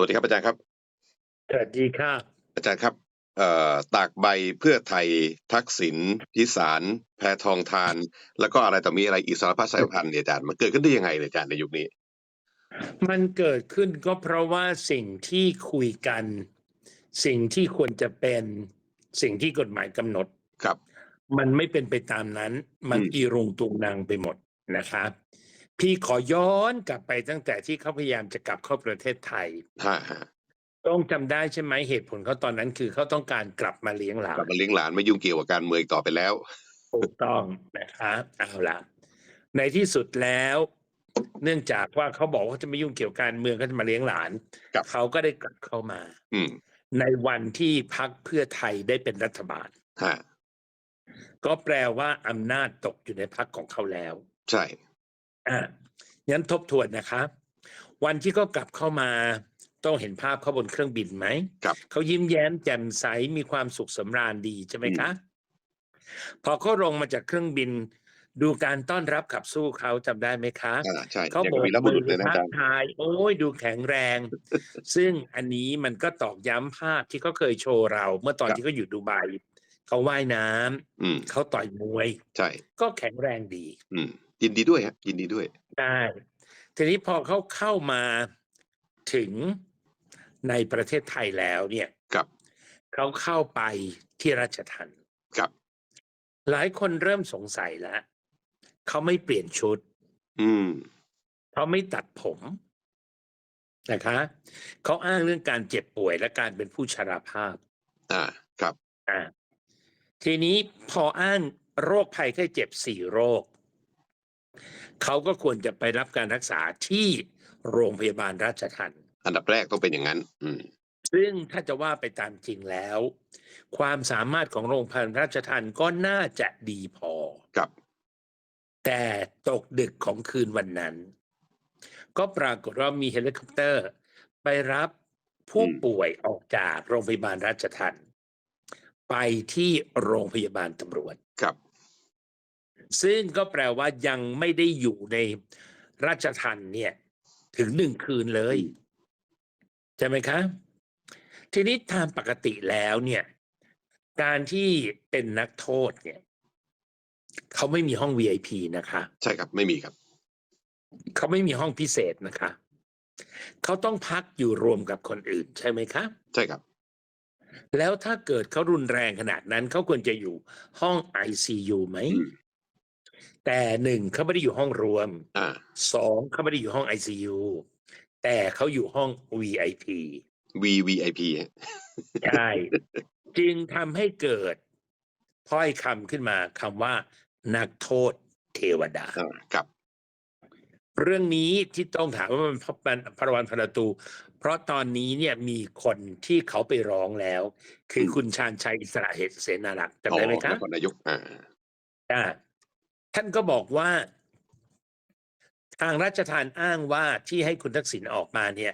วัสดีครับอาจารย์ครับ สวัสดีค่ะ อาจารย์ครับเอ่อตากใบเพื่อไทยทักษิณพิสาร แพทองทาน แล้วก็อะไรต่อมีอะไรอีกสารพัดสายพันธุ์เนี่ยอาจารย์มันเกิดขึ้นได้ยังไงเนี่ยอาจารย์ในยุคนี้ มันเกิดขึ้นก็เพราะว่าสิ่งที่คุยกัน สิ่งที่ควรจะเป็นสิ่งที่กฎหมายกำหนดครับ มันไม่เป็นไปตามนั้น มันอืมอีรุงตุงนางไปหมดนะครับ พี่ขอย้อนกลับไปตั้งแต่ที่เขาพยายามจะกลับเข้าประเทศไทยฮ่าฮะต้องจำได้ใช่ไหมเหตุผลเขาตอนนั้นคือเขาต้องการกลับมาเลี้ยงหลากลับนมาเลี้ยงหลานไม่ยุ่งเกี่ยวกับการเมืองอีกต่อไปแล้ว ถูกต้องนะครับเอาละในที่สุดแล้ว เนื่องจากว่าเขาบอกว่าจะไม่ยุ่งเกี่ยวกับการเมืองก็จะมาเลี้ยงหลานครับ เขาก็ได้กลับเข้ามา อืมในวันที่พักเพื่อไทยได้เป็นรัฐบาล ฮะก็แปลว่าอำนาจตกอยู่ในพักของเขาแล้ว ใช่ อะงั้นทบทวนนะครับ วันที่เขากลับเข้ามาต้องเห็นภาพเขาบนเครื่องบินไหมครับ เขายิ้มแย้มแจ่มใสมีความสุขสำราญดีใช่ไหมคะ พอเขาลงมาจากเครื่องบิน ดูการต้อนรับขับสู้เขาจำได้ไหมคะ อ่าใช่เขาอย่างโบกับกวีรบุมืรุอษเลยนะทัอากจารย์ ทาย โอ้ยดูแข็งแรง ซึ่งอันนี้มันก็ตอกย้ำภาพที่เขาเคยโชว์เรา เมื่อตอนครับ ที่เขาอยู่ดูไบเขาว่ายน้ำอืม เขาต่อยมวย ใช่ ก็แข็งแรงดี อืม ยินดีด้วยฮะยินดีด้วยได้ทีนี้พอเขาเข้ามาถึงในประเทศไทยแล้วเนี่ยครับเขาเข้าไปที่ราชทันครับ หลายคนเริ่มสงสัยแล้วเขาไม่เปลี่ยนชุด อืมเขาไม่ตัดผมนะคะเขาอ้างเรื่องการเจ็บป่วยและการเป็นผู้ชราภาพ อ่าครับ อ่า ทีนี้พออ้างโรคภัยไข้เจ็บสี่โรค เขาก็ควรจะไปรับการรักษาที่โรงพยาบาลราชทันอันดับแรกต้องเป็นอย่างนั้น อืม ซึ่งถ้าจะว่าไปตามจริงแล้ว ความสามารถของโรงพยาบาลราชทันก็น่าจะดีพอ ครับ แต่ตกดึกของคืนวันนั้น ก็ปรากฏว่ามีเฮลิคอปเตอร์ ไปรับผู้อืมป่วยออกจากโรงพยาบาลราชทันไปที่โรงพยาบาลตำรวจ ครับ ซึ่งก็แปลว่ายังไม่ได้อยู่ในราชทันเนี่ย ถึงหนึ่งคืนเลย ใช่ไหมคะ ทีนี้ตามปกติแล้วเนี่ย การที่เป็นนักโทษเนี่ย เขาไม่มีห้อง VIP นะคะ ใช่ครับไม่มีครับ เขาไม่มีห้องพิเศษนะคะ เขาต้องพักอยู่รวมกับคนอื่นใช่ไหมคะ ใช่ครับ แล้วถ้าเกิดเขารุนแรงขนาดนั้น เขาควรจะอยู่ห้อง ICU ไหมอืม แต่หนึ่งเขาไม่ได้อยู่ห้องรวมอ่า สองเขาไม่ได้อยู่ห้อง ICU แต่เขาอยู่ห้อง VIP VVIP ฮะใช่จึงทำให้เกิดพ้อยคำขึ้นมาคำว่า นักโทษเทวดา อ่าครับ เรื่องนี้ที่ต้องถามว่ามันมันพระวันพระตู เพราะตอนนี้เนี่ยมีคนที่เขาไปร้องแล้ว คือมคุณชาญชัยอิสระเหตุเสนารักษ์จำได้ไหมครับนครนายกอ่า อ่า ท่านก็บอกว่า ทางราชทานอ้างว่าที่ให้คุณทักษิณออกมาเนี่ย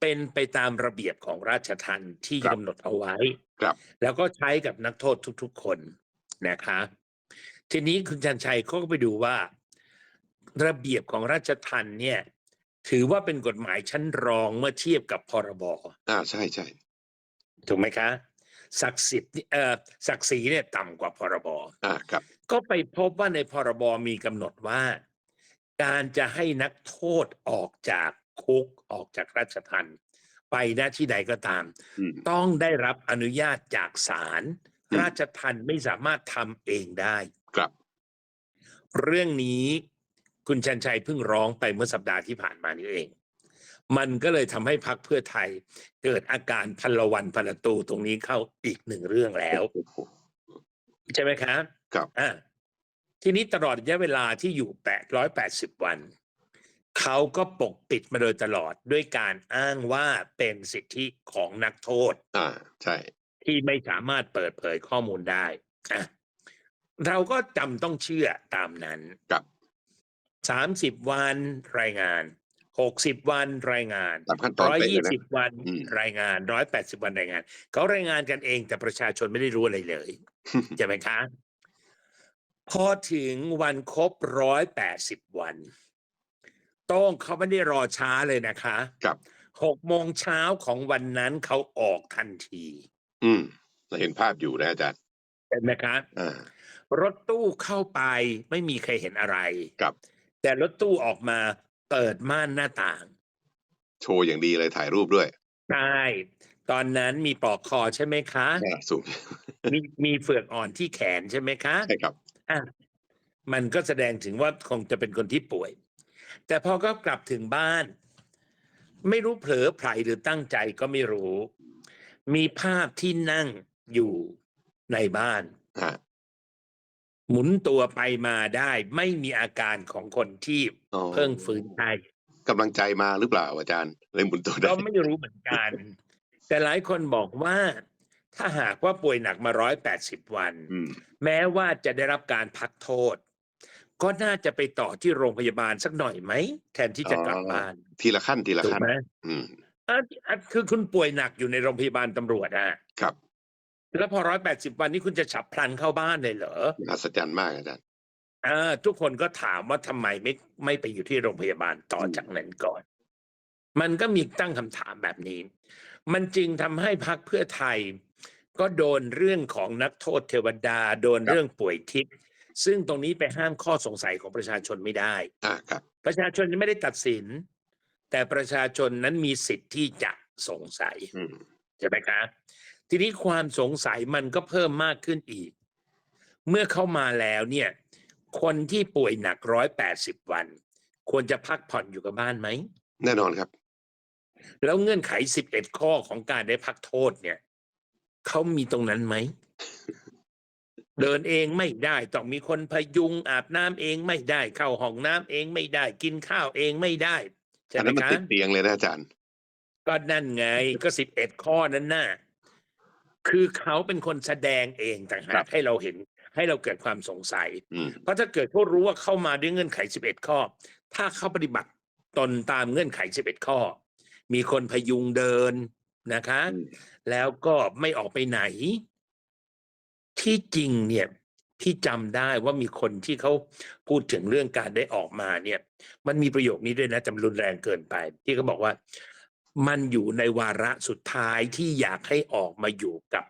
เป็นไปตามระเบียบของราชทันที่ครับกำหนดเอาไว้ครับแล้วก็ใช้กับนักโทษทุก ๆ คนนะคะ ทีนี้คุณชันชัยเขาก็ไปดูว่า ระเบียบของราชทันเนี่ย ถือว่าเป็นกฎหมายชั้นรองเมื่อเทียบกับพรบอ่าใช่ใช่ถูกไหมคะศักดิ์สิทธิ์เอ่อศักดิ์ศรีเนี่ยต่ำกว่าพรบอ่าครับ ก็ไปพบว่าในพรบมีกำหนดว่า การจะให้นักโทษออกจากคุกออกจากราชทันไปหน้าที่ใดก็ตาม อืม ต้องได้รับอนุญาตจากศาลอืม ราชทันไม่สามารถทำเองได้ ครับ เรื่องนี้คุณชันชัยเพิ่งร้องไปเมื่อสัปดาห์ที่ผ่านมานี้เอง มันก็เลยทำให้พักเพื่อไทย เกิดอาการพลวันพลตูตรงนี้เข้าอีกหนึ่งเรื่องแล้วโอ้โหใช่ไหมครับ ครับ อ่าทีนี้ตลอดระยะเวลาที่อยู่ 880 วัน เขาก็ปกปิดมาโดยตลอดด้วยการอ้างว่าเป็นสิทธิของนักโทษอ่า ใช่ ที่ไม่สามารถเปิดเผยข้อมูลได้อะเราก็จำต้องเชื่อตามนั้นครับ สามสิบวันรายงาน หกสิบวันรายงาน ตามขั้นตอนร้อยเป๊ะเลยี่ยนะ สิบวันอืม รายงานร้อยแปดสิบวันรายงาน เขารายงานกันเองแต่ประชาชนไม่ได้รู้อะไรเลย ใช่ไหมคะ พอถึงวันครบร้อยแปดสิบวันโต้องเขาไม่ได้รอช้าเลยนะคะครับหกโมงเช้าของวันนั้นเขาออกทันที อืมเราเห็นภาพอยู่นะอาจารย์เห็นไหมครับอ่ารถตู้เข้าไปไม่มีใครเห็นอะไรครับ แต่รถตู้ออกมาเปิดม่านหน้าต่าง โชว์อย่างดีเลยถ่ายรูปด้วยใช่ตอนนั้นมีปลอกคอใช่ไหมคะอ่าสูงมีมีเฟือกอ่อนที่แขนใช่ไหมคะ ใช่ครับ อะมันก็แสดงถึงว่าคงจะเป็นคนที่ป่วย แต่พอก็กลับถึงบ้าน ไม่รู้เผลอไผลหรือตั้งใจก็ไม่รู้ มีภาพที่นั่งอยู่ในบ้าน ฮะหมุนตัวไปมาได้ไม่มีอาการของคนที่อ๋อเพิ่งฟื้นได้กำลังใจมาหรือเปล่าอาจารย์เลยหมุนตัวได้ก็ไม่รู้เหมือนกัน แต่หลายคนบอกว่า ถ้าหากว่าป่วยหนักมาร้อยแปดสิบวัน อืม แม้ว่าจะได้รับการพักโทษ ก็น่าจะไปต่อที่โรงพยาบาลสักหน่อยไหม แทนที่จะกลับบ้านทีละขั้นทีละถูกขั้น ไหมอืม อะอะคือคุณป่วยหนักอยู่ในโรงพยาบาลตำรวจอะครับแล้วพอร้อยแปดสิบวันนี้คุณจะฉับพลันเข้าบ้านเลยเหรอ มหัศจรรย์มากอาจารย์อ่าทุกคนก็ถามว่าทำไมไม่ไม่ไปอยู่ที่โรงพยาบาลต่ออืมจากนั้นก่อน มันก็มีตั้งคำถามแบบนี้ มันจึงทำให้พักเพื่อไทย ก็โดนเรื่องของนักโทษเทวดา โดนเรื่องป่วยทิพย์ซึ่งตรงนี้ไปห้ามข้อสงสัยของประชาชนไม่ได้ อ่าครับ ประชาชนยังไม่ได้ตัดสิน แต่ประชาชนนั้นมีสิทธิ์ที่จะสงสัยอืมใช่ไหมครับทีนี้ความสงสัยมันก็เพิ่มมากขึ้นอีก เมื่อเข้ามาแล้วเนี่ย คนที่ป่วยหนักร้อยแปดสิบวัน ควรจะพักผ่อนอยู่กับบ้านไหม แน่นอนครับ แล้วเงื่อนไขสิบเอ็ดข้อของการได้พักโทษเนี่ย เขามีตรงนั้นไหม เดินเองไม่ได้ ต้องมีคนพยุงอาบน้ำเองไม่ได้ เข้าห้องน้ำเองไม่ได้ กินข้าวเองไม่ได้ใช่อันไหมนั้นมันครัติบดเตียงเลยนะอาจารย์ ก็นั่นไงก็สิบเอ็ดข้อนั้นน่ะคือเขาเป็นคนแสดงเองต่างหาครักบให้เราเห็นให้เราเกิดความสงสัยอืมเพราะถ้าเกิดเขารู้ว่าเข้ามาด้วยเงื่อนไขสิบเอ็ดข้อ ถ้าเขาปฏิบัติตนตามเงื่อนไขสิบเอ็ดข้อ มีคนพยุงเดิน นะคะอืมแล้วก็ไม่ออกไปไหน ที่จริงเนี่ยพี่จำได้ว่ามีคนที่เขาพูดถึงเรื่องการได้ออกมาเนี่ย มันมีประโยคนี้ด้วยนะแต่มันรุนแรงเกินไป ที่เขาบอกว่ามันอยู่ในวาระสุดท้ายที่อยากให้ออกมาอยู่กับ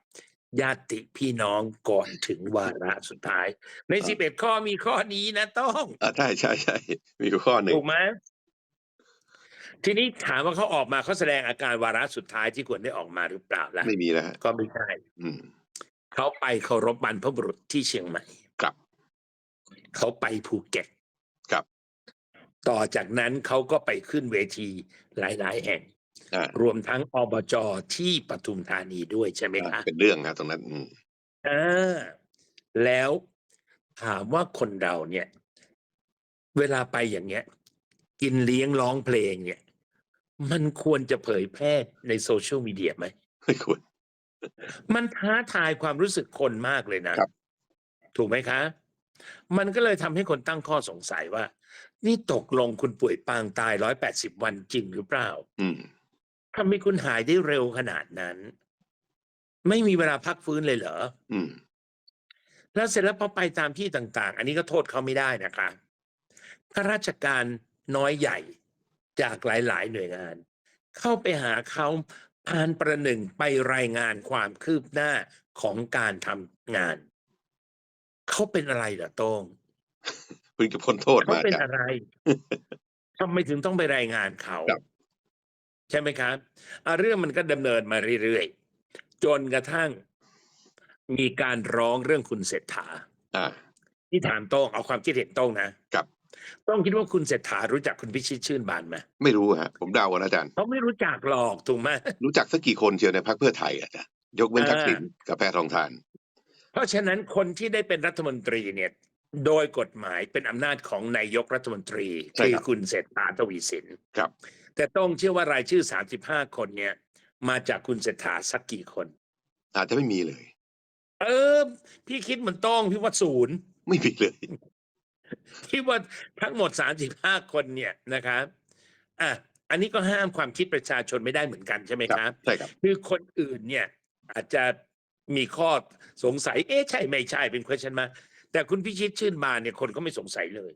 ญาติพี่น้องก่อนถึงวาระสุดท้าย ในอ่าสิบเอ็ดข้อมีข้อนี้นะต้องอ่าใช่ใช่ใช่มีอยู่ข้อหนึ่งถูกไหม ทีนี้ถามว่าเขาออกมาเขาแสดงอาการวาระสุดท้ายที่ควรได้ออกมาหรือเปล่าล่ะไม่มีนะฮะก็ไม่ใช่อืมเขาไปเคารพบรรพบุรุษที่เชียงใหม่ครับเขาไปภูเก็ตครับ ต่อจากนั้นเขาก็ไปขึ้นเวทีหลาย ๆ แห่งอ่ารวมทั้งอบจที่ปทุมธานีด้วยใช่ไหมอ่าคะเป็นเรื่องครับตรงนั้นอืมอ่าแล้วถามว่าคนเราเนี่ย เวลาไปอย่างเงี้ย กินเลี้ยงร้องเพลงเนี่ย มันควรจะเผยแพร่ในโซเชียลมีเดียไหมไม่ควร มันท้าทายความรู้สึกคนมากเลยนะ ครับ ถูกไหมคะ มันก็เลยทำให้คนตั้งข้อสงสัยว่า นี่ตกลงคุณป่วยปางตายร้อยแปดสิบวันจริงหรือเปล่า อืม ทำไมคุณหายได้เร็วขนาดนั้น ไม่มีเวลาพักฟื้นเลยเหรอ อืม แล้วเสร็จแล้วพอไปตามที่ต่าง ๆ อันนี้ก็โทษเขาไม่ได้นะคะข้าราชการน้อยใหญ่ จากหลาย ๆ หน่วยงาน เข้าไปหาเขาผ่านประหนึ่งไปรายงานความคืบหน้าของการทำงาน เขาเป็นอะไรเหรอโต้งเพิ่งจะพ้นโทษเขามาเป็นจากอะไรทำไมถึงต้องไปรายงานเขาครับใช่ไหมครับอะเรื่องมันก็ดำเนินมาเรื่อยๆ จนกระทั่ง มีการร้องเรื่องคุณเศรษฐาอ่าที่ถามโต้งเอาความคิดเห็นโต้งนะครับ โต้งคิดว่าคุณเศรษฐารู้จักคุณพิชิตชื่นบานไหมไม่รู้ฮะผมเดาอะนะอาจารย์เขาไม่รู้จักหรอกถูกไหมรู้จักสักกี่คนเชียวในพรรคเพื่อไทยอะจ้ะยกเว้นอ่าทักษิณกับแพทองทาน เพราะฉะนั้นคนที่ได้เป็นรัฐมนตรีเนี่ยโดยกฎหมายเป็นอำนาจของนายกรัฐมนตรีใช่คือครับคุณเศรษฐาทวีสินครับ แต่โต้งเชื่อว่ารายชื่อ 35 คนเนี่ย มาจากคุณเศรษฐาสักกี่คน อาจจะไม่มีเลย เออ พี่คิดเหมือนโต้งพี่ว่าศูนย์ไม่มีเลย ที่ว่าทั้งหมด 35 คนเนี่ยนะครับอะอันนี้ก็ห้ามความคิดประชาชนไม่ได้เหมือนกันใช่ไหมคครัรับบใช่ครับ คือคนอื่นเนี่ยอาจจะมีข้อสงสัย เอ๊ะใช่ไม่ใช่เป็น question มา แต่คุณพิชิตชื่นบานเนี่ยคนก็ไม่สงสัยเลย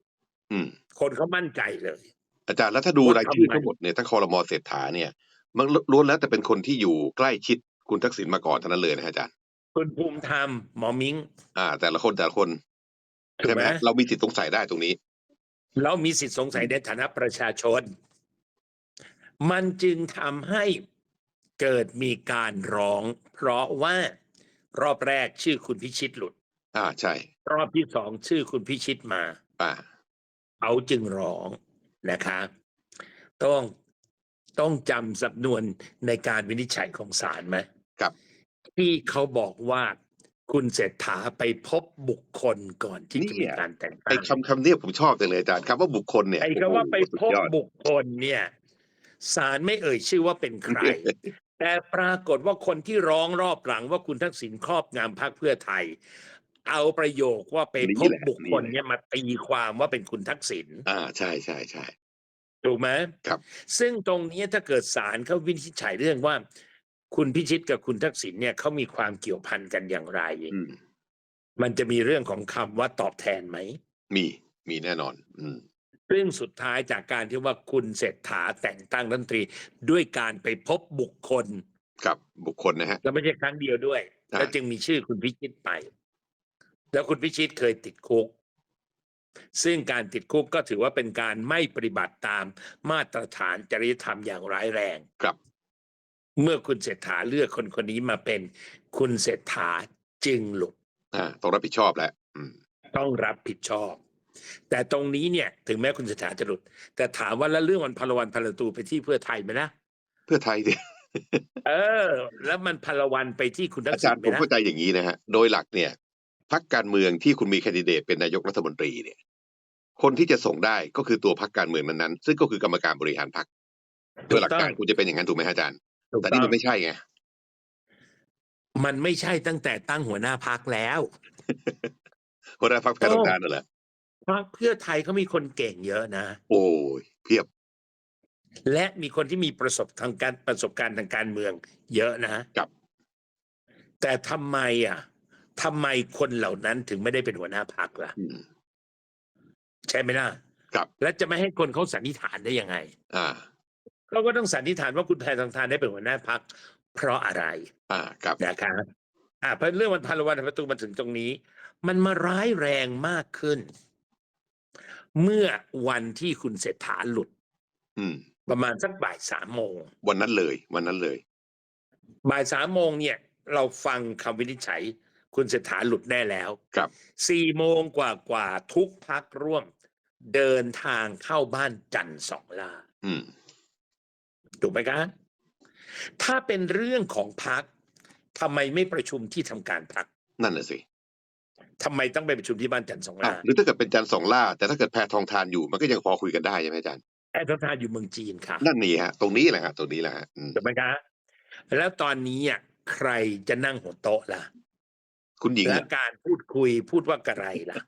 อืม คนเขามั่นใจเลย อาจารย์แล้วถ้าดูว่ารายชื่อทำไมทั้งหมดเนี่ยถ้าคอรมอเศรษฐาเนี่ย มันล้วนแล้วแต่เป็นคนที่อยู่ใกล้ชิดคุณทักษิณมาก่อนเท่านั้นเลยนะฮะอาจารย์ คุณภูมิธรรมหมอมิง อ่า แต่ละคนแต่ละคนถูก ใช่ไหไหมมฮะเรามีสิทธิ์สงสัยได้ตรงนี้ เรามีสิทธิสงสัยในฐานะประชาชน มันจึงทำให้เกิดมีการร้อง เพราะว่ารอบแรกชื่อคุณพิชิตหลุด อ่าใช่ รอบที่สองชื่อคุณพิชิตมา อ่าเขาจึงร้องนะคะ ต้องต้องจำสำนวนในการวินิจฉัยของศาลไหมครับ ที่เขาบอกว่า คุณเศรษฐาไปพบบุคคลก่อนที่จะมีการแต่งไอ้ตั้งคำคำเนี้ยผมชอบจังเลยอาจารย์คำว่าบุคคลเนี่ยไอ้คำว่าไปพบสุดยอดบุคคลเนี่ยศาลไม่เอ่ยชื่อว่าเป็นใคร แต่ปรากฏว่าคนที่ร้องรอบหลังว่าคุณทักษิณครอบงำพรรคเพื่อไทย เอาประโยคว่าไปพบบุคคลเนี่ยมาตีความว่าเป็นคุณทักษิณอ่าใช่ใช่ใช่ถูกไหมครับ ซึ่งตรงนี้ถ้าเกิดศาลเขาวินิจฉัยเรื่องว่า คุณพิชิตกับคุณทักษิณเนี่ยเขามีความเกี่ยวพันกันอย่างไร อืมมันจะมีเรื่องของคำว่าตอบแทนไหม มีมีแน่นอน อืมซึ่งสุดท้ายจากการที่ว่าคุณเศรษฐาแต่งตั้งรัฐมนตรี ด้วยการไปพบบุคคลครับบุคคลนะฮะ แล้วไม่ใช่ครั้งเดียวด้วยอ่าแล้วจึงมีชื่อคุณพิชิตไป แล้วคุณพิชิตเคยติดคุก ซึ่งการติดคุกก็ถือว่าเป็นการไม่ปฏิบัติตามมาตรฐานจริยธรรมอย่างร้ายแรง ครับ เมื่อคุณเศรษฐาเลือกคนคนนี้มาเป็น คุณเศรษฐาจึงหลุดอ่าต้องรับผิดชอบแล้วอืมต้องรับผิดชอบ แต่ตรงนี้เนี่ย ถึงแม้คุณเศรษฐาจะหลุด แต่ถามว่าแล้วเรื่องมันพลวันพลตูไปที่เพื่อไทยไหมนะเพื่อไทยเนี่ยเออ แล้วมันพลวันไปที่คุณทักอาษิจาณรย์ไหมผมนะเข้าใจอย่างนี้นะฮะโดยหลักเนี่ยพักการเมืองที่คุณมีแคนดิเดตเป็นนายกรัฐมนตรีเนี่ย คนที่จะส่งได้ก็คือตัวพักการเมืองนั้นๆซึ่งก็คือกรรมการบริหารพักโดยหลักการคุณจะเป็นอย่างนั้นถูกไหมฮะอาจารย์ถูก แต่ต้นี่องมันไม่ใช่ไงมันไม่ใช่ตั้งแต่ตั้งหัวหน้าพักแล้วหัวหน้าพักแพทย์ทำงานน่ะเหรอพักเพื่อไทยเขามีคนเก่งเยอะนะ โอ้ยเพียบ และมีคนที่มีประสบทางการประสบการณ์ทางการเมือง เยอะนะครับ แต่ทำไมอะทำไมคนเหล่านั้นถึงไม่ได้เป็นหัวหน้าพักล่ะอืมใช่ไหมล่ะครับ และจะไม่ให้คนเขาสันนิษฐานได้ยังไง อ่า เขาก็ต้องสันนิษฐานว่าคุณแพทองทานได้เป็นหัวหน้าพักเพราะอะไรอ่าครับนะครับอ่าเพราะเรื่องมันพาลวันประตูมาถึงตรงนี้ มันมาร้ายแรงมากขึ้น เมื่อวันที่คุณเศรษฐาหลุด อืม ประมาณสักบ่ายสามโมงวันนั้นเลย วันนั้นเลย บ่ายสามโมงเนี่ย เราฟังคำวินิจฉัย คุณเศรษฐาหลุดแน่แล้วครับ สี่โมงกว่ากว่าๆทุกพักร่วม เดินทางเข้าบ้านจันทร์สองล่า อืม ถูกไหมครับถ้าเป็นเรื่องของพักทำไมไม่ประชุมที่ทำการพักนั่นน่ะสิทำไมต้องไปประชุมที่บ้านจันทร์สองอ้าล่าวหรือถ้าเกิดเป็นจันทร์สองล่า แต่ถ้าเกิดแพทองทานอยู่มันก็ยังพอคุยกันได้ใช่ไหมอาจารย์แอร์ททานอยู่เมืองจีนค่ะนั่นนี่ฮะ ตรงนี้แหละฮะตรงนี้แหละฮะอืมถูกไหมครับแล้วตอนนี้อะใครจะนั่งหัวโต๊ะล่ะ คุณหญิงและน่ะการพูดคุยพูดว่ากระไรล่ะ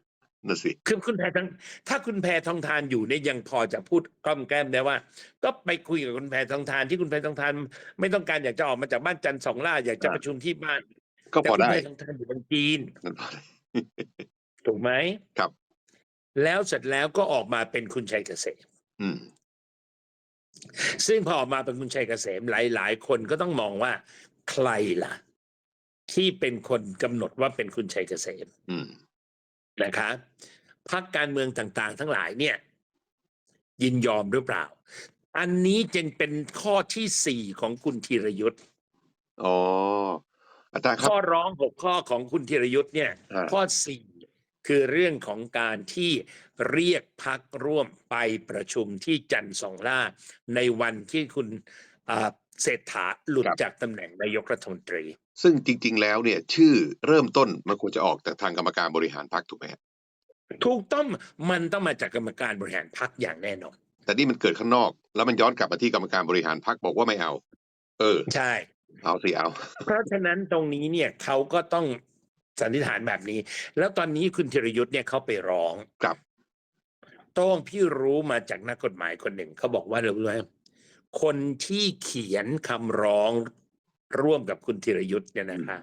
นั่นสิคือคุณแพทองถ้าคุณแพทองทานอยู่เนี่ยยังพอจะพูดกล้อมแกล้มได้ว่า ก็ไปคุยกับคุณแพทองทานที่คุณแพทองทานไม่ต้องการอยากจะออกมาจากบ้านจันทร์สองล่าอยากจะอ่าประชุมที่บ้านก็แต่พอคุณได้แพทองทานอยู่เมืองจีนนั่นพอได้ถูกไหมครับ แล้วเสร็จแล้วก็ออกมาเป็นคุณชัยเกษมอืมซึ่งพอออกมาเป็นคุณชัยเกษมหลาย ๆ คนก็ต้องมองว่าใครล่ะ ที่เป็นคนกำหนดว่าเป็นคุณชัยเกษม อืม นะคะพักการเมืองต่างๆ ทั้งหลายเนี่ย ยินยอมหรือเปล่า อันนี้จึงเป็นข้อที่สี่ของคุณธีรยุทธ์อ๋ออาจารย์ครับ ข้อร้องหกข้อของคุณธีรยุทธ์เนี่ย อ่า ข้อสี่คือเรื่องของการที่เรียกพักร่วมไปประชุมที่จันทร์สองล่า ในวันที่คุณอ่าเศรษฐาหลุดจากตำแหน่งนายกรัฐมนตรี ซึ่งจริง ๆ แล้วเนี่ยชื่อเริ่มต้นมันควรจะออกจากทางกรรมการบริหารพรรคถูกไหมฮะถูกต้องมันต้องมาจากกรรมการบริหารพักอย่างแน่นอน แต่นี่มันเกิดข้างนอก แล้วมันย้อนกลับมาที่กรรมการบริหารพรรคบอกว่าไม่เอา เออ ใช่เอาสิเอา เพราะฉะนั้นตรงนี้เนี่ยเขาก็ต้องสันนิษฐานแบบนี้ แล้วตอนนี้คุณธีรยุทธ์เนี่ยเขาไปร้องครับโต้องพี่รู้มาจากนักกฎหมายคนหนึ่งเขาบอกว่าเรื่องคนที่เขียนคำร้อง ร่วมกับคุณธีรยุทธ์เนี่ยนะคะ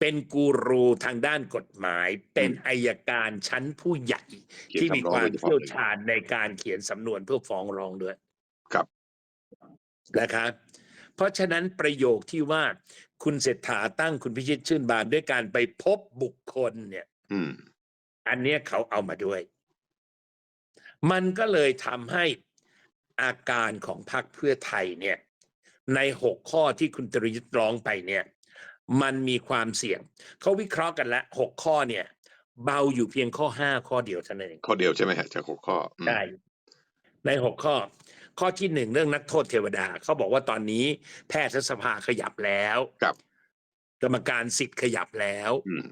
เป็นกูรูทางด้านกฎหมาย เป็นอายการชั้นผู้ใหญ่เขียนที่มีคำร้องความโดยเฉพาะเชี่ยวเลยชาญในการเขียนสำนวนเพื่อฟ้องร้องด้วย ครับนะครับเพราะฉะนั้นประโยคที่ว่าคุณเศรษฐาตั้งคุณพิชิตชื่นบานด้วยการไปพบบุคคลเนี่ย อืม อันเนี้ยเขาเอามาด้วย มันก็เลยทำให้อาการของพรรคเพื่อไทยเนี่ย ในหกข้อที่คุณตรยุทธ์ร้องไปเนี่ยมันมีความเสี่ยง เขาวิเคราะห์กันแล้วหกข้อเนี่ย เบาอยู่เพียงข้อห้าข้อเดียวเท่านั้นเองข้อเดียวใช่ไหมฮะจากหกข้ออืมได้ในหกข้อ ข้อที่หนึ่งเรื่องนักโทษเทวดา เขาบอกว่าตอนนี้แพทยสภาขยับแล้วครับ กรรมการสิทธิ์ขยับแล้วอืม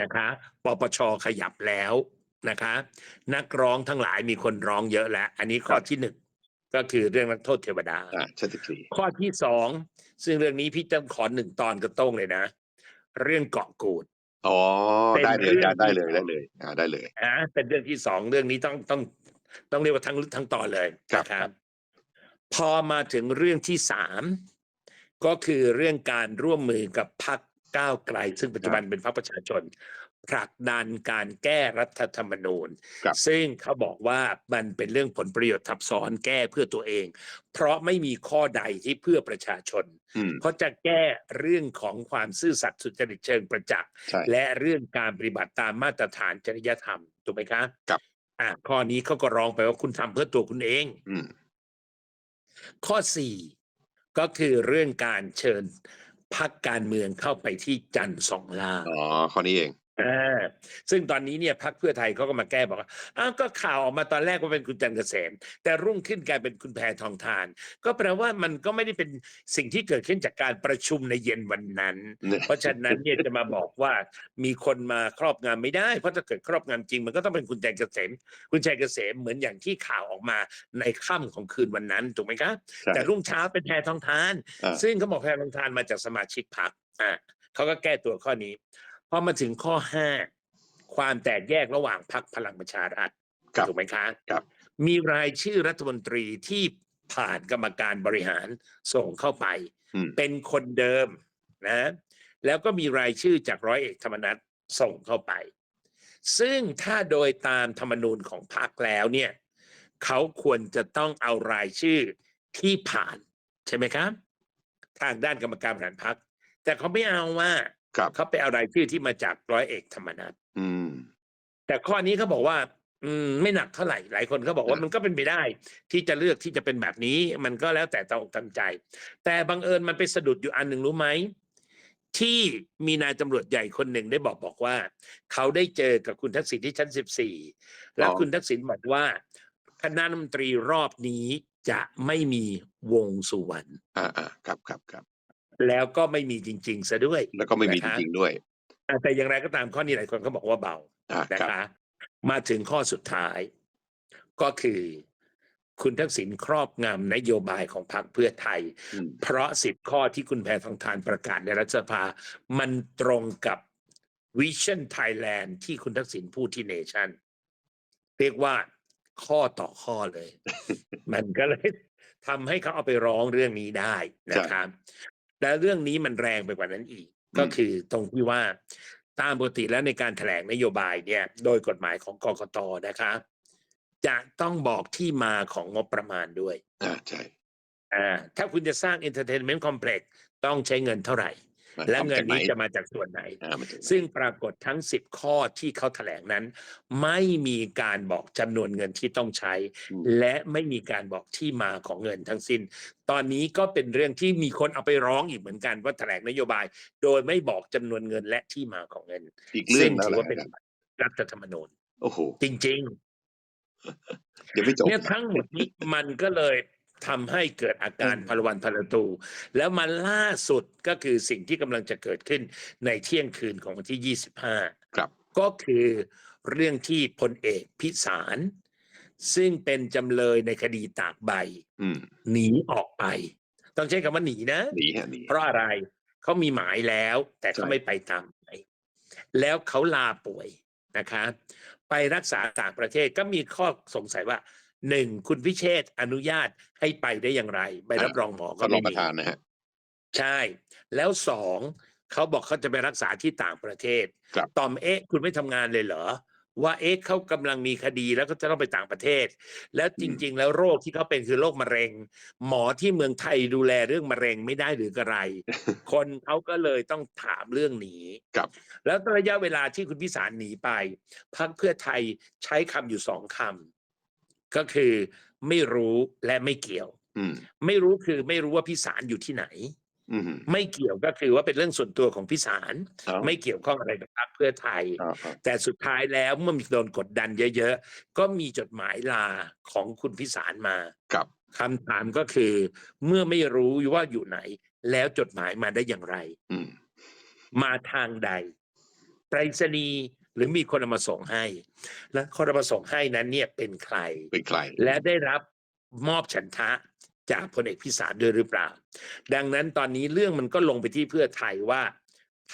นะคะปปชขยับแล้วนะคะ นักร้องทั้งหลายมีคนร้องเยอะแล้ว อันนี้ข้อที่หนึ่ง ก็คือเรื่องนักโทษเทวดา อ่าชั้นสิบสี่ข้อที่สองซึ่งเรื่องนี้พี่ต้องขอหนึ่งตอนกระโต้งเลยนะ เรื่องเกาะกูด อ๋อเป็นได้เลยเรื่อง ได้เลยที่ได้เลยอ่าได้เลยอ่าเป็นเรื่องที่สองเรื่องนี้ต้องต้องต้องเรียกว่าทั้งลึกทั้งตอนเลยครับ นะครับ พอมาถึงเรื่องที่สามก็คือเรื่องการร่วมมือกับพรรคก้าวไกล ซึ่งปัจจุบันเป็นพรรคประชาชน ผลักดันการแก้รัฐธรรมนูญครับซึ่งเขาบอกว่ามันเป็นเรื่องผลประโยชน์ทับซ้อนแก้เพื่อตัวเอง เพราะไม่มีข้อใดที่เพื่อประชาชนอืมเพราะจะแก้เรื่องของความซื่อสัตย์สุจริตเชิงประจักษ์ใช่และเรื่องการปฏิบัติตามมาตรฐานจริยธรรมถูกไหมครับครับอ่าข้อนี้เขาก็ร้องไปว่าคุณทำเพื่อตัวคุณเองอืมข้อสี่ก็คือเรื่องการเชิญพักการเมืองเข้าไปที่จันทร์สองล่าอ๋อข้อนี้เอง อ่าซึ่งตอนนี้เนี่ยพักเพื่อไทยเขาก็มาแก้บอกว่าอ้าวก็ข่าวออกมาตอนแรกว่าเป็นคุณจันทร์เกษม แต่รุ่งขึ้นกลายเป็นคุณแพทองทาน ก็แปลว่ามันก็ไม่ได้เป็นสิ่งที่เกิดขึ้นจากการประชุมในเย็นวันนั้น เพราะฉะนั้นเนี่ยจะมาบอกว่ามีคนมาครอบงำไม่ได้ เพราะถ้าเกิดครอบงำจริง มันก็ต้องเป็นคุณแจเกษม คุณแจเกษมเหมือนอย่างที่ข่าวออกมาในค่ำของคืนวันนั้นถูกไหมครับใช่แต่รุ่งเช้าเป็นแพทองทานอ่าซึ่งเขาบอกแพทองทานมาจากสมาชิกพรรคอ่าเขาก็แก้ตัวข้อนี้ พอมาถึงข้อห้าความแตกแยกระหว่างพรรคพลังประชารัฐครับถูกไหมคะครับ มีรายชื่อรัฐมนตรีที่ผ่านกรรมการบริหารส่งเข้าไป อืม เป็นคนเดิมนะ แล้วก็มีรายชื่อจากร้อยเอกธรรมนัฐส่งเข้าไป ซึ่งถ้าโดยตามธรรมนูญของพรรคแล้วเนี่ย เขาควรจะต้องเอารายชื่อที่ผ่าน ใช่ไหมครับ ทางด้านกรรมการบริหารพรรคแต่เขาไม่เอาว่า ครับเขาไปเอารายชื่อที่มาจากร้อยเอกธรรมนัฐอืม แต่ข้อนี้เขาบอกว่า อืมไม่หนักเท่าไหร่ หลายคนเขาบอกว่าอะมันก็เป็นไปได้ ที่จะเลือกที่จะเป็นแบบนี้ มันก็แล้วแต่ตาอกตามใจ แต่บังเอิญมันไปสะดุดอยู่อันหนึ่งรู้ไหมที่มีนายตำรวจใหญ่คนหนึ่งได้บอกบอกว่า เขาได้เจอกับคุณทักษิณที่ชั้นสิบสี่แล้วคุณทักษิณบอกว่าคณะรัฐมนตรีรอบนี้จะไม่มีวงสุวรรณอ่าอ่าครับครับครับ แล้วก็ไม่มีจริงๆซะด้วย แล้วก็ไม่มีนะจคะริงๆด้วยอะแต่อย่างไรก็ตามข้อนี้หลายคนเขาบอกว่าเบาอ่านะครับคะ มาถึงข้อสุดท้าย ก็คือคุณทักษิณครอบงำนโยบายของพรรคเพื่อไทยอืมเพราะสิบข้อที่คุณแพทองทานประกาศในรัฐสภา มันตรงกับวิชั่นไทยแลนด์ที่คุณทักษิณพูดที่เนชั่น เรียกว่าข้อต่อข้อเลย มันก็เลยทำให้เขาเอาไปร้องเรื่องนี้ได้นะครับ และเรื่องนี้มันแรงไปกว่านั้นอีก ก็คือตรงที่ว่าตามปกติแล้วในการแถลงนโยบายเนี่ย โดยกฎหมายของกกตนะคะ จะต้องบอกที่มาของงบประมาณด้วยอ่าใช่อ่าถ้าคุณจะสร้าง Entertainment Complex ต้องใช้เงินเท่าไหร่มา และทำเงินจากไหนี้จะมาจากส่วนไหนอ่ามาจากไหน ซึ่งปรากฏทั้ง 10 ข้อที่เขาแถลงนั้น ไม่มีการบอกจำนวนเงินที่ต้องใช้อืมและไม่มีการบอกที่มาของเงินทั้งสิ้น ตอนนี้ก็เป็นเรื่องที่มีคนเอาไปร้องอีกเหมือนกันว่าแถลงนโยบาย โดยไม่บอกจำนวนเงินและที่มาของเงินอีกเรื่อซึ่งงแล้วถือแหละว่าเป็นครับรัฐธรรมนูญโอ้โหจริงยังไม่จๆบเนี่ยทั้งหมดนี้มันก็เลย ทำให้เกิดอาการอืมพลวันพลตู แล้วมันล่าสุดก็คือสิ่งที่กำลังจะเกิดขึ้นในเที่ยงคืนของวันที่ 25 ครับ ก็คือเรื่องที่พลเอกพิสาร ซึ่งเป็นจำเลยในคดีตากใบอืมหนีออกไป ต้องใช้คำว่าหนีนะหนีฮะหนีเพราะอะไรเขามีหมายแล้ว แต่เขาใช่ไม่ไปตามหมายแล้วเขาลาป่วยนะคะ ไปรักษาต่างประเทศก็มีข้อสงสัยว่า หนึ่งคุณพิเชษฐ์อนุญาตให้ไปได้อย่างไรใบรับรองหมอก็ก็รอไม่งปมีระธานนะฮะ ใช่ แล้วสองเขาบอกเขาจะไปรักษาที่ต่างประเทศครับ ตอมเอ๊ะ คุณไม่ทำงานเลยเหรอ ว่าเอ๊ะเขากำลังมีคดีแล้วก็จะต้องไปต่างประเทศ แล้วจริง ๆ แล้วโรคที่เขาเป็นคือโรคมะเร็ง หมอที่เมืองไทยดูแลเรื่องมะเร็งไม่ได้หรือกระไร คนเขาก็เลยต้องถามเรื่องนี้ครับ แล้วระยะเวลาที่คุณพิสารหนีไปพักเพื่อไทยใช้คำอยู่สองคำ ก็คือไม่รู้และไม่เกี่ยวอืมไม่รู้คือไม่รู้ว่าพิสารอยู่ที่ไหนอืมไม่เกี่ยวก็คือว่าเป็นเรื่องส่วนตัวของพิสารอ๋อไม่เกี่ยวข้องอะไรกับพรรคเพื่อไทยอ๋ออ๋อแต่สุดท้ายแล้วเมื่อมีโดนกดดันเยอะๆ ก็มีจดหมายลาของคุณพิสารมาครับคำถามก็คือ เมื่อไม่รู้ว่าอยู่ไหน แล้วจดหมายมาได้อย่างไรอืมมาทางใดไปรษณีย์ หรือมีคนเอามาส่งให้ และคนเอามาส่งให้นั้นเนี่ยเป็นใคร เป็นใคร และได้รับมอบฉันทะจากพลเอกพิสารด้วยหรือเปล่า ดังนั้นตอนนี้เรื่องมันก็ลงไปที่เพื่อไทยว่า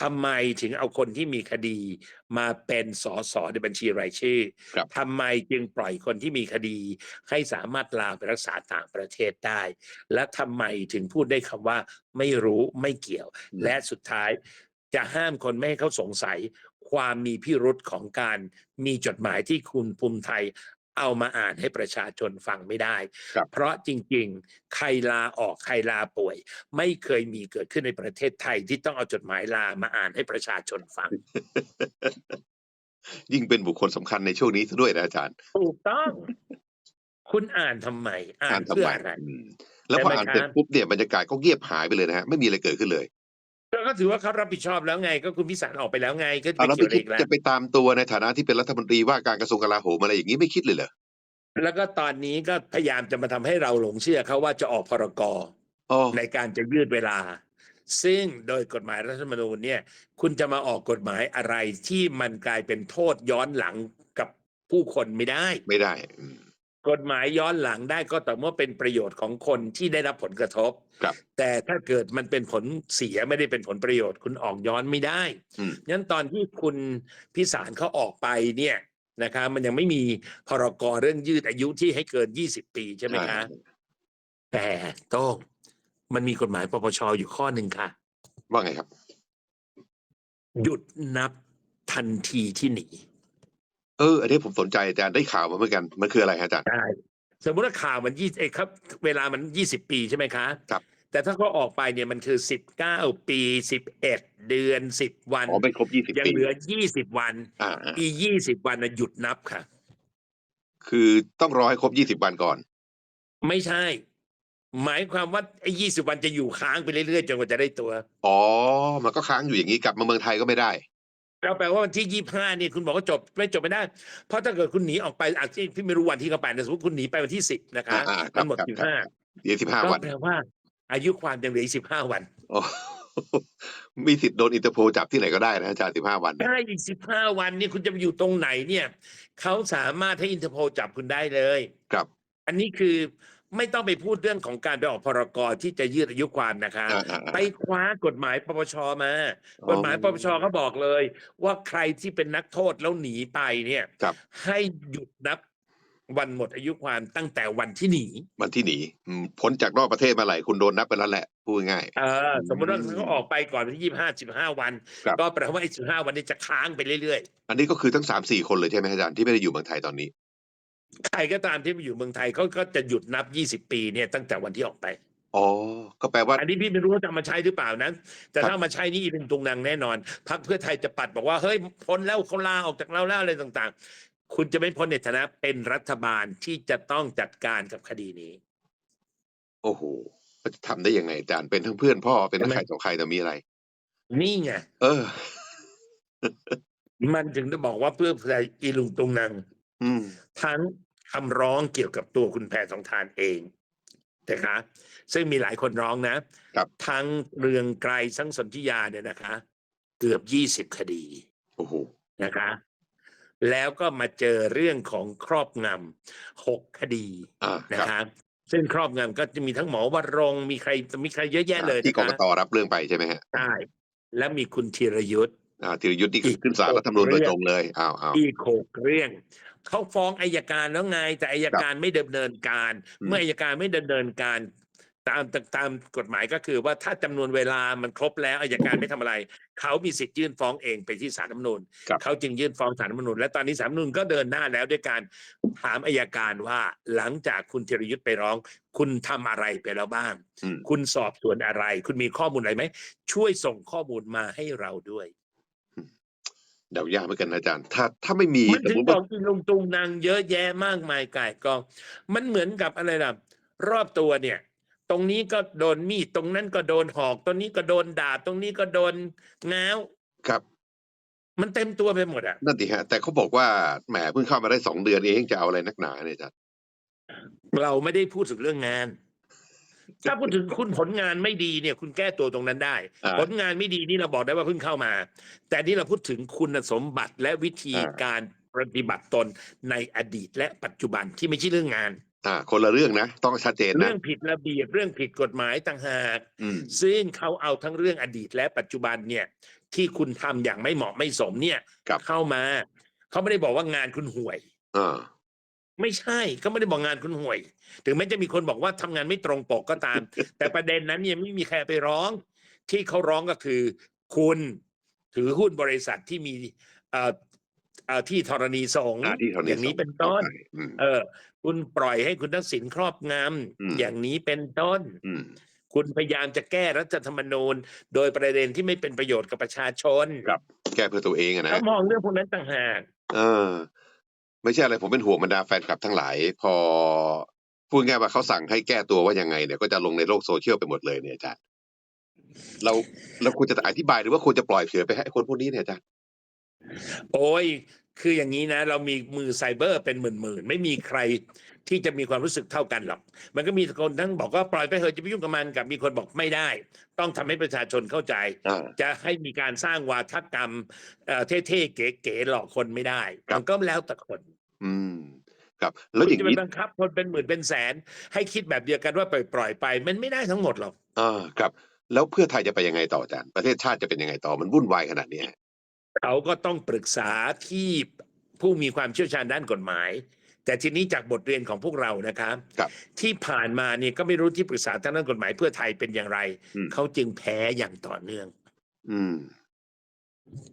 ทำไมถึงเอาคนที่มีคดีมาเป็นสสในบัญชีรายชื่อครับทำไมจึงปล่อยคนที่มีคดี ให้สามารถลาไปรักษาต่างประเทศได้ และทำไมถึงพูดได้คำว่า ไม่รู้ไม่เกี่ยวอืมและสุดท้ายจะห้ามคนไม่ให้เขาสงสัย ความมีพิรุษของการมีจดหมายที่คุณภูมิไทยเอามาอ่านให้ประชาชนฟังไม่ได้ครับเพราะจริงๆ ใครลาออกใครลาป่วย ไม่เคยมีเกิดขึ้นในประเทศไทยที่ต้องเอาจดหมายลามาอ่านให้ประชาชนฟัง ยิ่งเป็นบุคคลสำคัญในช่วงนี้ซะด้วยนะอาจารย์ ถูกต้อง คุณอ่านทำไม อ่าอ่านนทำเพื่อไมอะไรอืมแล้วพอใช่ไหมอ่านเสร็จครับปุ๊บเนี่ยบรรยากาศก็เงียบหายไปเลยนะฮะไม่มีอะไรเกิดขึ้นเลย ก็ถือว่าเขารับผิดชอบแล้วไง ก็คุณพิสารออกไปแล้วไงก็เอาไม่แล้วเกี่ไม่ยวอะไรคิดอีกแล้ว จะไปตามตัวในฐานะที่เป็นรัฐมนตรีว่าการกระทรวงกลาโหมอะไรอย่างนี้ไม่คิดเลยเหรอแล้วก็ตอนนี้ก็พยายามจะมาทำให้เราหลงเชื่อเขาว่าจะออกพรกอ๋อในการจะยืดเวลา ซึ่งโดยกฎหมายรัฐธรรมนูญเนี่ย คุณจะมาออกกฎหมายอะไรที่มันกลายเป็นโทษย้อนหลังกับผู้คนไม่ได้ ไม่ได้อืม กฎหมายย้อนหลังได้ก็ต่อเมื่อเป็นประโยชน์ของคนที่ได้รับผลกระทบ ครับ แต่ถ้าเกิดมันเป็นผลเสียไม่ได้เป็นผลประโยชน์คุณออกย้อนไม่ได้อืม งั้นตอนที่คุณพิสารเขาออกไปเนี่ยนะคะมันยังไม่มีพรกรเรื่องยืดอายุที่ให้เกิน 20 ปีใช่ไหมคะ แต่โต้องมันมีกฎหมายปปชอยู่ข้อหนึ่งค่ะ ว่าไงครับ หยุดนับทันทีที่หนี เออ อันนี้ผมสนใจอาจารย์ได้ข่าวมาเหมือนกัน มันคืออะไรฮะอาจารย์ ได้สมมติว่าข่าวมันยี่เอยครับ เวลามัน20ปีใช่ไหมคะครับ แต่ถ้าเขาออกไปเนี่ยมันคือ19ปี11เดือน10วันอ๋อไม่ครบยี่สิบยังปีเหลือ20วันอ่าอ่าอี20วันนะหยุดนับค่ะ คือต้องรอให้ครบยี่สิบวันก่อน ไม่ใช่ หมายความว่าไอ้20วันจะอยู่ค้างไปเรื่อยๆจนกว่าจะได้ตัว อ๋อ มันก็ค้างอยู่อย่างนี้กลับมาเมืองไทยก็ไม่ได้ เราแปลว่าวันที่ยี่ห้านี่คุณบอกว่าจบไม่จบไม่ได้ เพราะถ้าเกิดคุณหนีออกไปอาจจะพี่ไม่รู้วันที่เขาไปนะสมมติคุณหนีไปวันที่สิบนะคะอ่าๆครับมันหมดครับสิบครับห้าเดี๋ยวสิบห้าก็วันแปลว่า อายุความยังเหลือสิบห้าวันอ๋อมีสิทธิ์โดนอินเตอร์โพลจับที่ไหนก็ได้นะอาจารย์สิบห้าวันถ้าอีกสิบห้าวันนี่คุณจะไปอยู่ตรงไหนเนี่ยเขาสามารถให้อินเตอร์โพลจับคุณได้เลย ครับ อันนี้คือ ไม่ต้องไปพูดเรื่องของการไปออกพรกที่จะยืดอายุความนะคะ อ่าอ่าอ่า ไปคว้ากฎหมายปปชมาอ๋อกฎหมายปปชเขาบอกเลย ว่าใครที่เป็นนักโทษแล้วหนีไปเนี่ยครับ ให้หยุดนับวันหมดอายุความตั้งแต่วันที่หนี วันที่หนีอืมพ้นจากนอกประเทศมาไหร่คุณโดนนับไปแล้วแหละพูดง่าย เออสมมติว่าอืมเขาออกไปก่อนวันที่ยี่ห้าสิบห้าวัน ครับ ก็แปลว่าไอ้สิบห้าวันนี้จะค้างไปเรื่อยๆ อันนี้ก็คือทั้งสามสี่คนเลยใช่ไหมอาจารย์ที่ไม่ได้อยู่เมืองไทยตอนนี้ๆ ใครก็ตามที่มาอยู่เมืองไทยเขาก็จะหยุดนับยี่สิบปีเนี่ยตั้งแต่วันที่ออกไป อ๋อ ก็แปลว่า อันนี้พี่ไม่รู้ว่าจะเอามาใช้หรือเปล่านะ แต่ครับถ้าเอามาใช้นี่อีเป็นตุงนางแน่นอนพรรคเพื่อไทยจะปัดบอกว่าเฮ้ยพ้นแล้วเขาลาออกจากเราแล้วอะไรต่างๆ คุณจะไม่พ้นในฐานะเป็นรัฐบาลที่จะต้องจัดการกับคดีนี้ โอ้โหจะทำได้ยังไงอาจารย์เป็นทั้งเพื่อนพ่อเป็นทั้งใช่ใคไหมรต่อใครแต่มีอะไร นี่ไง เออ มันถึงจะบอกว่าเพื่อไทยอีลุงตุงนาง อืม ทั้งคำร้องเกี่ยวกับตัวคุณแพทองทานเองนะคะซึ่งมีหลายคนร้องนะครับ ทั้งเรืองไกรทั้งสนธิยาเนี่ยนะคะ เกือบยี่สิบคดีโอ้โหนะคะ แล้วก็มาเจอเรื่องของครอบงำหกคดีอ่านะครับคะซึ่งครอบงำก็จะมีทั้งหมอวรงค์มีใครมีใครเยอะแยะเลยที่นะกกคะตรับเรื่องไปใช่ไหมฮะใช่และมีคุณธีรยุทธ์อ่าธีรยุทธ์นี่อีก ขึ้นศาลรัฐธรรมนูญเรื่โดองยตรงเลยอ้าวอ้าวอีกหกเรื่อง เขาฟ้องอายการแล้วไง แต่อายการไม่ดำเนินการอืมเมื่ออายการไม่ดำเนินการตามตามตามกฎหมายก็คือว่าถ้าจำนวนเวลามันครบแล้วอายการไม่ทำอะไร เขามีสิทธิ์ยื่นฟ้องเองไปที่ศาลรัฐธรรมนูญครับเขาจึงยื่นฟ้องศาลรัฐธรรมนูญและตอนนี้ศาลรัฐธรรมนูญก็เดินหน้าแล้วด้วยการถามอายการว่าหลังจากคุณธีรยุทธ์ไปร้อง คุณทำอะไรไปแล้วบ้างอืมคุณสอบสวนอะไร คุณมีข้อมูลอะไรไหมช่วยส่งข้อมูลมาให้เราด้วย เดายากเหมือนกันนะอาจารย์ ถ้าถ้าไม่มีมันสมถึงมติบว่า อกอีลุงตุงนางเยอะแยะมากมายกายกอง มันเหมือนกับอะไรล่ะ รอบตัวเนี่ย ตรงนี้ก็โดนมีดตรงนั้นก็โดนหอกตรงนี้ก็โดนดาบตรงนี้ก็โดนง้าวครับ มันเต็มตัวไปหมดอะ นั่นสิฮะ แต่เขาบอกว่าแหมเพิ่งเข้ามาได้สองเดือนเองจะเอาอะไรนักหนาเนี่ยอาจารย์ เราไม่ได้พูดถึงเรื่องงาน ถ้าพูดถึงคุณผลงานไม่ดีเนี่ย คุณแก้ตัวตรงนั้นได้ อ่าผลงานไม่ดีนี่เราบอกได้ว่าเพิ่งเข้ามา แต่นี่เราพูดถึงคุณสมบัติและวิธีอ่า การปฏิบัติตนในอดีตและปัจจุบันที่ไม่ใช่เรื่องงาน อ่า คนละเรื่องนะ ต้องชัดเจนนะเรื่องผิดระเบียบเรื่องผิดกฎหมายต่างหาก อืม ซึ่งเขาเอาทั้งเรื่องอดีตและปัจจุบันเนี่ย ที่คุณทำอย่างไม่เหมาะไม่สมเนี่ย ครับ เข้ามา เขาไม่ได้บอกว่างานคุณห่วย อ่า ไม่ใช่ก็ไม่ได้บอกงานคุณห่วย ถึงแม้จะมีคนบอกว่าทำงานไม่ตรงปกก็ตาม แต่ประเด็นนั้นเนี่ยไม่มีใครไปร้อง ที่เขาร้องก็คือ คุณถือหุ้นบริษัทที่มีเอ่อเอ่อที่ธรณีสงฆ์อ่าที่ธรณีอย่างนี้สงฆ์เป็นต้นเข้าใจอืมเออ คุณปล่อยให้คุณทักษิณครอบงอืมำอย่างนี้เป็นต้นอืมคุณพยายามจะแก้รัฐธรรมนูญ โดยประเด็นที่ไม่เป็นประโยชน์กับประชาชนครับ แก้เพื่อตัวเองอะนะเขามองเรื่องพวกนั้นต่างหากเออ ไม่ใช่อะไรผมเป็นห่วงบรรดาแฟนคลับทั้งหลาย พอพูดง่ายว่าเขาสั่งให้แก้ตัวว่ายังไงเนี่ยก็จะลงในโลกโซเชียลไปหมดเลยเนี่ยอาจารย์เราเราควรจะอธิบายหรือว่าควรจะปล่อยเฉยไปให้คนพวกนี้เนี่ยอาจารย์โอ้ยคืออย่างนี้นะ เรามีมือไซเบอร์เป็นหมื่นๆไม่มีใครที่จะมีความรู้สึกเท่ากันหรอก มันก็มีคนทั้งบอกว่าปล่อยไปเถอะจะไปยุ่งกับมันกับมีคนบอกไม่ได้ ต้องทำให้ประชาชนเข้าใจอ่าจะให้มีการสร้างวาทกรรมเอ่อเท่ๆเก๋ๆหลอกคนไม่ได้ครับมันก็แล้วแต่คน อืม ครับ แล้วคุอณย่างจะไปนี้ บังคับคนเป็นหมื่นเป็นแสน ให้คิดแบบเดียวกันว่าปล่อยๆไป มันไม่ได้ทั้งหมดหรอกอ่าครับ แล้วเพื่อไทยจะไปยังไงต่ออาจารย์ ประเทศชาติจะเป็นยังไงต่อมันวุ่นวายขนาดเนี้ยเขาก็ต้องปรึกษาที่ผู้มีความเชี่ยวชาญด้านกฎหมาย แต่ทีนี้จากบทเรียนของพวกเรานะครับ ครับ ที่ผ่านมาเนี่ยก็ไม่รู้ที่ปรึกษาทางด้านกฎหมายเพื่อไทยเป็นอย่างไร อืม เขาจึงแพ้อย่างต่อเนื่อง อืม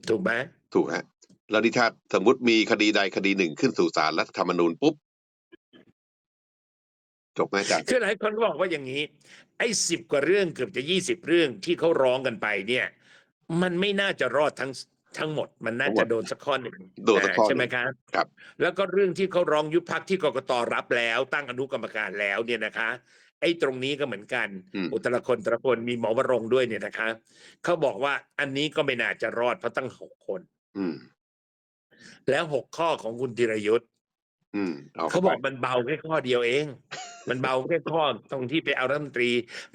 ถูกไหมถูกฮะ แล้วนี่ถ้าสมมติมีคดีใดคดีหนึ่งขึ้นสู่ศาลรัฐธรรมนูญปุ๊บจบไหมอาจารย์คือหลายคนก็บอกว่าอย่างนี้ ไอ้สิบกว่าเรื่องเกือบจะยี่สิบเรื่องที่เขาร้องกันไป เนี่ย มันไม่น่าจะรอดทั้งทั้งหมด มันน่าจะโดนสักข้อหนึ่งโดนสักข้อหนึ่งใช่ไหมครับครับ แล้วก็เรื่องที่เขาร้องยุบพักที่กกตรับแล้ว ตั้งอนุกรรมการแล้วเนี่ยนะคะ ไอ้ตรงนี้ก็เหมือนกันอืมอุตรคนแตรคนมีหมอวรงค์ด้วยเนี่ยนะคะเขาบอกว่าอันนี้ก็ไม่น่าจะรอดเพราะตั้งหกคนอืม แล้วหกข้อของคุณธีรยุทธ์อืมเอาเขาเข้าบไปอกมันเบาแค่ข้อเดียวเอง มันเบาแค่ข้อตรงที่ไปเอารัฐมนตรี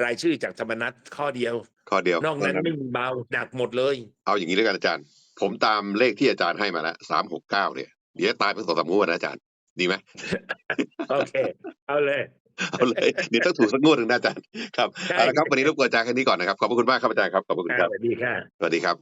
รายชื่อจากธรรมนัตข้อเดียว ข้อเดียวนอกนั้นไม่มีเบาหนักหมดเลย เอาอย่างนี้ด้วยกันอาจารย์ ผมตามเลขที่อาจารย์ให้มาแล้วสามหกเก้าเนี่ยเดี๋ยวตายเป็นสองสามงวดนะอาจารย์ ดีไหมโอเค เอาเลยเอาเลยเดี๋ยวต้องถูกสักงวดหนึ่งนะอาจารย์ครับใช่เอาละครับวันนี้รบกวนอาจารย์แค่นี้ก่อนนะครับขอบพระคุณมากครับอาจารย์ครับขอบพระคุณอ่าครับสวัสดีค่ะสวัสดีครับ